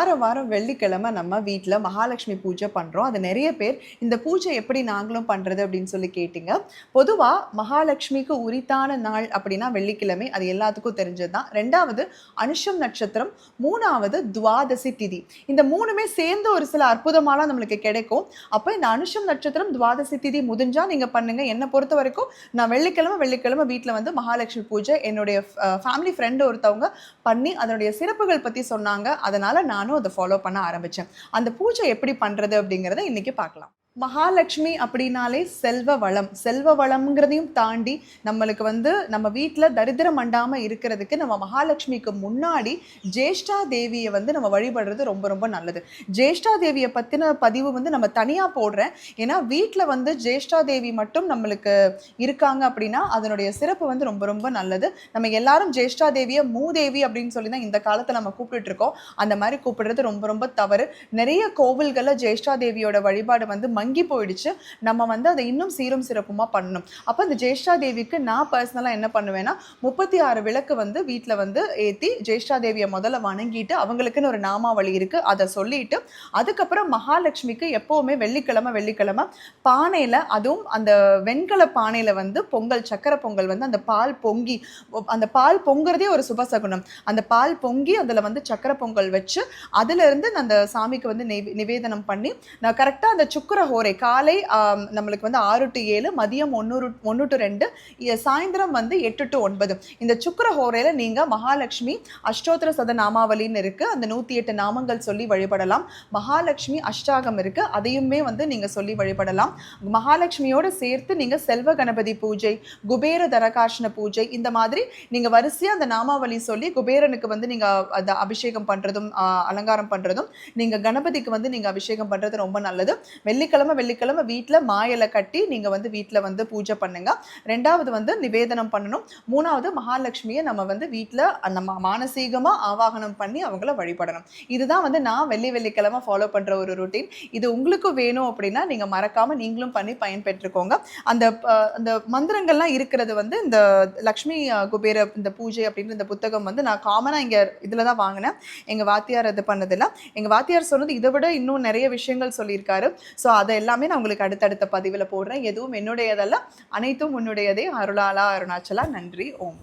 வாரம் வாரம் வெள்ளிக்கிழமை நம்ம வீட்டில் மகாலட்சுமி பூஜை பண்ணுறோம் அது நிறைய பேர் இந்த பூஜை எப்படி நாங்களும் பண்ணுறது அப்படின்னு சொல்லி கேட்டிங்க. பொதுவாக மகாலட்சுமிக்கு உரித்தான நாள் அப்படின்னா வெள்ளிக்கிழமை. அது எல்லாத்துக்கும் தெரிஞ்சது தான் ரெண்டாவது அனுஷம் நட்சத்திரம். மூணாவது துவாதசி திதி. இந்த மூணுமே சேர்ந்து ஒரு சில அற்புதமாலாம் நம்மளுக்கு கிடைக்கும். அப்போ இந்த அனுஷம் நட்சத்திரம் துவாதசி திதி முடிஞ்சால் நீங்கள் பண்ணுங்க. என்னை பொறுத்த வரைக்கும் நான் வெள்ளிக்கிழமை வெள்ளிக்கிழமை வீட்டில் வந்து மகாலட்சுமி பூஜை என்னுடைய ஃபேமிலி ஃப்ரெண்டு ஒருத்தவங்க பண்ணி அதனுடைய சிறப்புகள் பற்றி சொன்னாங்க. அதனால் நானும் அதை ஃபாலோ பண்ண ஆரம்பித்தேன் அந்த பூஜை எப்படி பண்ணுறது அப்படிங்கிறத இன்னைக்கு பார்க்கலாம். மகாலட்சுமி அப்படின்னாலே செல்வ வளம். செல்வ வளம்ங்கிறதையும் தாண்டி நம்மளுக்கு வந்து நம்ம வீட்டில் தரித்திரம் அண்டாமல் இருக்கிறதுக்கு நம்ம மகாலட்சுமிக்கு முன்னாடி ஜேஷ்டா தேவியை வந்து நம்ம வழிபடுறது ரொம்ப ரொம்ப நல்லது. ஜேஷ்டா தேவியை பற்றின பதிவு வந்து நம்ம தனியாக போடுறேன். ஏன்னா வீட்டில் வந்து ஜேஷ்டா தேவி மட்டும் நம்மளுக்கு இருக்காங்க அப்படின்னா அதனுடைய சிறப்பு வந்து ரொம்ப ரொம்ப நல்லது. நம்ம எல்லாரும் ஜேஷ்டா தேவியை மூதேவி அப்படின்னு சொல்லி தான் இந்த காலத்தில் நம்ம கூப்பிட்டுட்டு இருக்கோம். அந்த மாதிரி கூப்பிடுறது ரொம்ப ரொம்ப தவறு. நிறைய கோவில்களில் ஜேஷ்டா தேவியோட வழிபாடு வந்து மங்கி போயிடுச்சு. நம்ம வந்து அதை இன்னும் சீரும் சிறப்புமாக பண்ணணும். அப்போ இந்த ஜேஷ்டா தேவிக்கு நான் பர்சனலாக என்ன பண்ணுவேன்னா முப்பத்தி ஆறு விளக்கு வந்து வீட்டில் வந்து ஏற்றி ஜேஷ்டா தேவியை முதல்ல வணங்கிட்டு அவங்களுக்குன்னு ஒரு நாமாவளி இருக்குது அதை சொல்லிட்டு அதுக்கப்புறம் மகாலட்சுமிக்கு எப்போவுமே வெள்ளிக்கிழமை வெள்ளிக்கிழமை பானையில் அதுவும் அந்த வெண்கல பானையில் வந்து பொங்கல் சக்கரை பொங்கல் வந்து அந்த பால் பொங்கி அந்த பால் பொங்குறதே ஒரு சுபசகுனம் அந்த பால் பொங்கி அதில் வந்து சக்கரை பொங்கல் வச்சு அதிலிருந்து அந்த சாமிக்கு வந்து நிவேதனம் பண்ணி நான் கரெக்டாக அந்த சுக்கர ஹோரை காலை நம்மளுக்கு வந்து ஆறு டு ஏழு மதியம் ஒன்று ஒன்று டு ரெண்டு சாயந்தரம் வந்து எட்டு டு ஒன்பது. இந்த சுக்கர ஹோரையில் நீங்கள் மகாலட்சுமி அஷ்டோத்திர சத நாமாவளின்னு இருக்குது அந்த நூற்றி எட்டு நாமங்கள் சொல்லி வழிபடலாம். மகாலட்சுமி அஷ்டாகம் இருக்குது அதையுமே வந்து நீங்கள் சொல்லி வழிபடலாம். மகாலட்சுமியோடு சேர்த்து நீங்கள் செல்வ கணபதி பூஜை குபேர தரகாஷ்ண பூஜை இந்த மாதிரி நீங்கள் வரிசையாக அந்த நாமாவளி சொல்லி குபேரனுக்கு வந்து நீங்கள் அந்த அபிஷேகம் பண்ணுறதும் அலங்காரம் பண்ணுறதும் நீங்கள் கணபதிக்கு வந்து நீங்கள் அபிஷேகம் பண்ணுறது ரொம்ப நல்லது. வெள்ளிக்கிழமை வெள்ளிக்கிழமை வீட்டில் மாயலை கட்டி நீங்கள் வந்து வீட்டில் வந்து பூஜை பண்ணுங்க. ரெண்டாவது வந்து நிவேதனம் பண்ணணும். மூணாவது மகாலட்சுமியை நம்ம வந்து வீட்டில் நம்ம மானசீகமாக ஆவாகனம் பண்ணி அவங்கள வழிபடணும். இதுதான் வந்து நான் வெள்ளி வெள்ளிக்கிழமை ஃபாலோ பண்ணுற ஒரு ருட்டீன் இது உங்களுக்கு வேணும் அப்படின்னா நீங்கள் மறக்காமல் நீங்களும் பண்ணி பயன்பெற்றுக்கோங்க. அந்த அந்த மந்திரங்கள்லாம் இருக்கிறது வந்து இந்த லக்ஷ்மி குபேர இந்த பூஜை அப்படின்ற இந்த புத்தகம் வந்து நான் காமனாக இங்கே இதில் தான் வாங்கினேன். எங்கள் வாத்தியார் இது பண்ணதில்ல. எங்கள் வாத்தியார் சொன்னது இதை விட இன்னும் நிறைய விஷயங்கள் சொல்லியிருக்காரு. ஸோ அதை எல்லாமே நான் உங்களுக்கு அடுத்தடுத்த பதிவில் போடுறேன். எதுவும் என்னுடையதல்ல அனைத்தும் உன்னுடையதே. அருளாலா அருணாச்சலா நன்றி ஓம்.